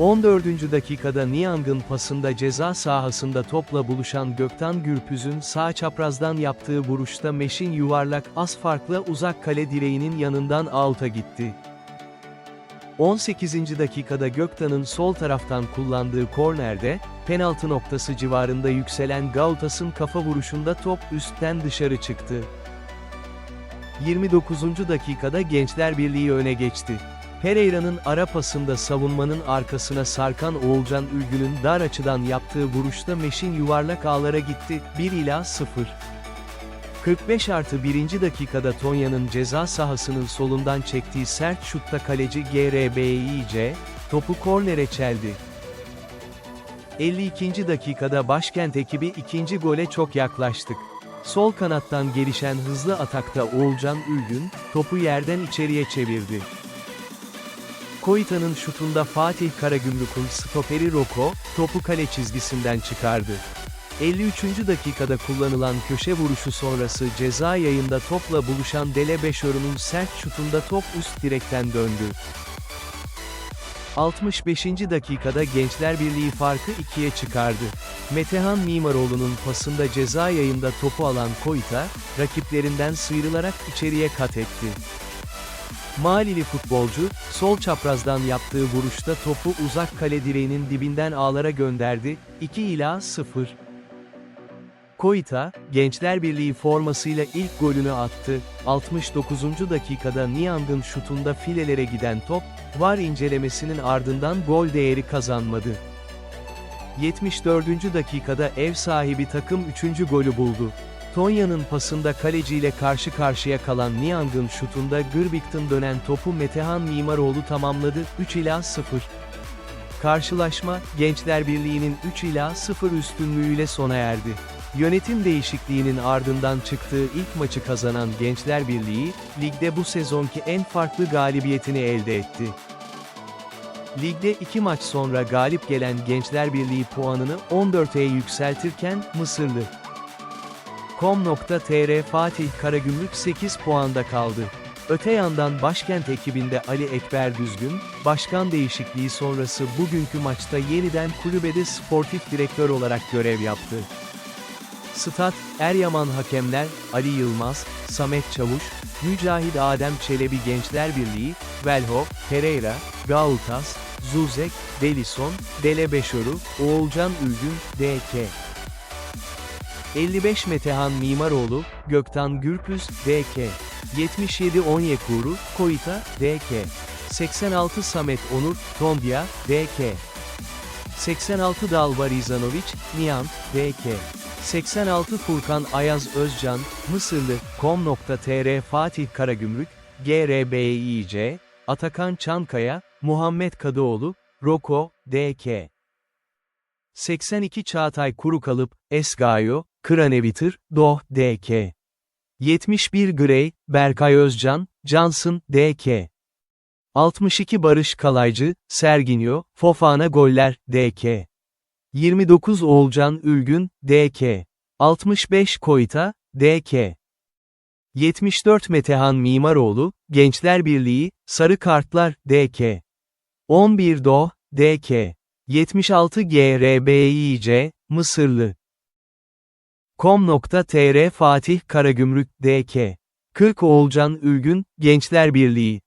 14. dakikada Niang'ın pasında ceza sahasında topla buluşan Gökten Gürpüz'ün sağ çaprazdan yaptığı vuruşta Meş'in yuvarlak az farklı uzak kale direğinin yanından out'a gitti. 18. dakikada Göktan'ın sol taraftan kullandığı kornerde, penaltı noktası civarında yükselen Gautas'ın kafa vuruşunda top üstten dışarı çıktı. 29. dakikada Gençler Birliği öne geçti. Pereira'nın ara pasında savunmanın arkasına sarkan Oğulcan Ülgün'ün dar açıdan yaptığı vuruşta Meş'in yuvarlak ağlara gitti, 1 ila 0. 45 artı 1. dakikada Tonya'nın ceza sahasının solundan çektiği sert şutta kaleci GRBİC, topu kornere çeldi. 52. dakikada başkent ekibi ikinci gole çok yaklaştık. Sol kanattan gelişen hızlı atakta Oğulcan Ülgün, topu yerden içeriye çevirdi. Koita'nın şutunda Fatih Karagümrük'ün stoperi Roko, topu kale çizgisinden çıkardı. 53. dakikada kullanılan köşe vuruşu sonrası ceza yayında topla buluşan Dele Beşor'un sert şutunda top üst direkten döndü. 65. dakikada Gençler Birliği farkı ikiye çıkardı. Metehan Mimaroğlu'nun pasında ceza yayında topu alan Koita, rakiplerinden sıyrılarak içeriye kat etti. Malili futbolcu, sol çaprazdan yaptığı vuruşta topu uzak kale direğinin dibinden ağlara gönderdi, 2 ila 0. Koita, Gençler Birliği formasıyla ilk golünü attı, 69. dakikada Niang'ın şutunda filelere giden top, VAR incelemesinin ardından gol değeri kazanmadı. 74. dakikada ev sahibi takım 3. golü buldu. Tonya'nın pasında kaleciyle karşı karşıya kalan Niang'ın şutunda Gırbik'ten dönen topu Metehan Mimaroğlu tamamladı, 3 ila 0. Karşılaşma, Gençler Birliği'nin 3 ila 0 üstünlüğüyle sona erdi. Yönetim değişikliğinin ardından çıktığı ilk maçı kazanan Gençler Birliği, ligde bu sezonki en farklı galibiyetini elde etti. Ligde iki maç sonra galip gelen Gençler Birliği puanını 14'e yükseltirken, Mısırlı Com.tr Fatih Karagümrük 8 puanda kaldı. Öte yandan başkent ekibinde Ali Ekber Düzgün, başkan değişikliği sonrası bugünkü maçta yeniden kulübede sportif direktör olarak görev yaptı. Stat, Eryaman hakemler, Ali Yılmaz, Samet Çavuş, Mücahit Adem Çelebi Gençler Birliği, Velho, Pereira, Gautas, Zuzek, Delison, Dele Beşoru, Oğulcan Ülgün, D.K. 55 Metehan Mimaroğlu, Göktan Gürpüz, D.K. 77 Onyekuru, Koita, D.K. 86 Samet Onur, Tombia, D.K. 86 Dalva Rizanovic, Niyan, D.K. 86 Furkan Ayaz Özcan, Mısırlı, Com.tr Fatih Karagümrük, GRBİC, Atakan Çankaya, Muhammed Kadıoğlu, Roko, D.K. 82 Çağatay Kurukalıp, Esgayo, Kranevitır, Doh, D.K. 71 Grey, Berkay Özcan, Johnson, D.K. 62 Barış Kalaycı, Serginyo, Fofana Goller, D.K. 29 Oğulcan Ülgün, D.K. 65 Koita, D.K. 74 Metehan Mimaroğlu, Gençler Birliği, Sarı Kartlar, D.K. 11 Doh, D.K. 76 GRBİC, Mısırlı. Com.tr Fatih Karagümrük, D.K. 40 Oğulcan Ülgün, Gençler Birliği.